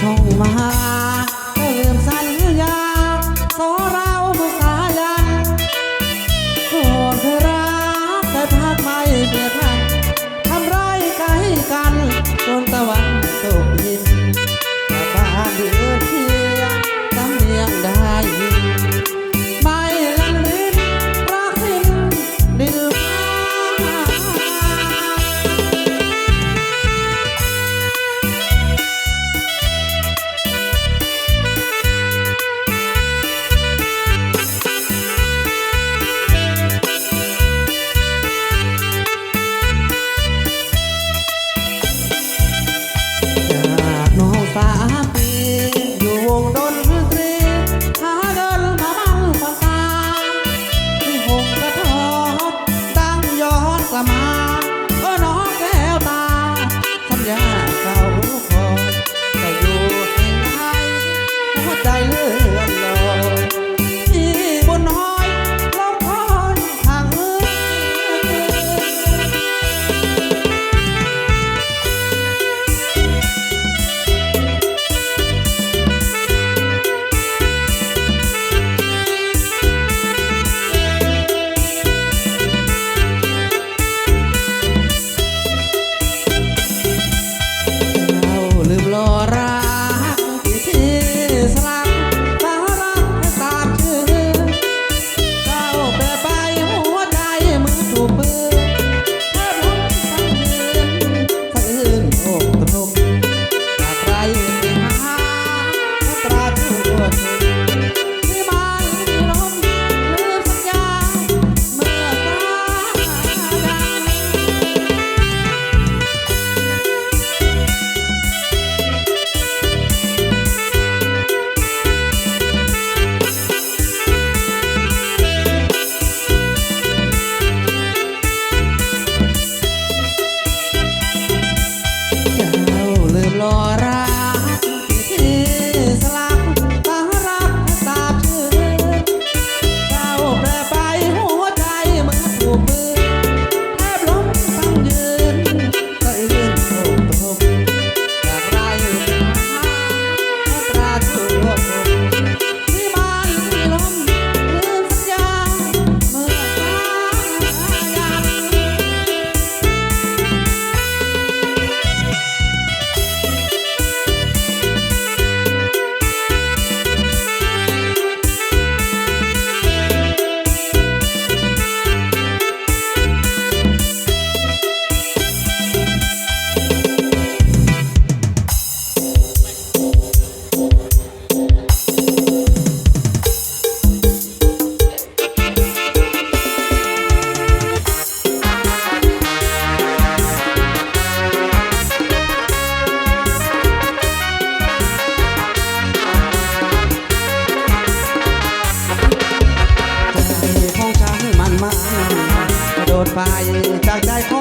痛吗来。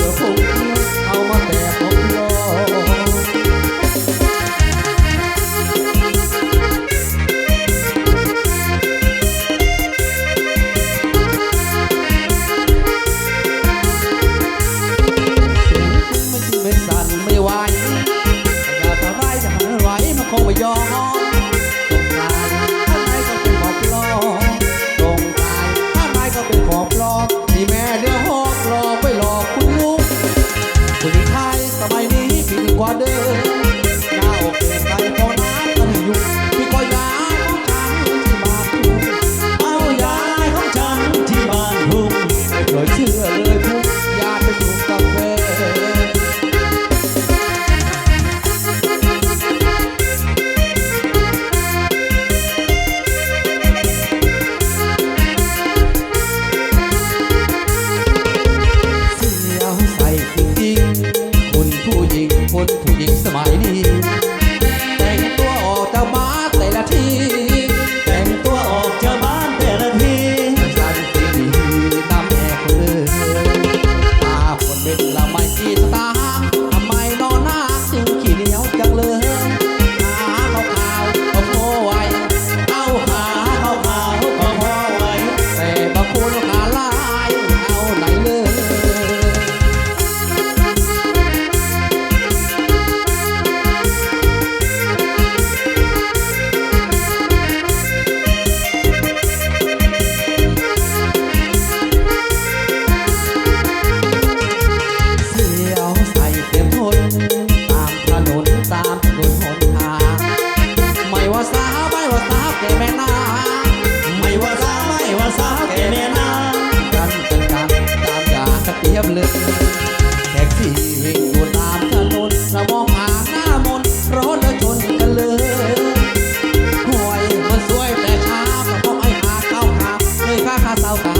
สื้อผมเอามาแต่ของรอไม่สั่นไม่ไหวอยากอะไรจะหาไหวมันคงไม่ยอม เดิมเจ้าเก่งพอน้ำกันอยู่พี่ก็ยาของฉันที่บ้านทุ่เอายาของฉันที่บ้านหง นนตามถนหนทางไม่ว่าสาวไม่ว่าสาวแก่แม่นางไม่ว่าสาวไม่ว่าสาวแก่แม่นางกันเป็นกันตามอย่างกระเทียบเลยแท็กซี่วิ่งอยู่ตามถนนเรามองหาหน้ามนต์รถแล้วชนกันเลยห่วยมันสวยแต่ช้าก็ต้องไอ้หาเข้าหาเลยค่าค่าเศร้าสาวคืน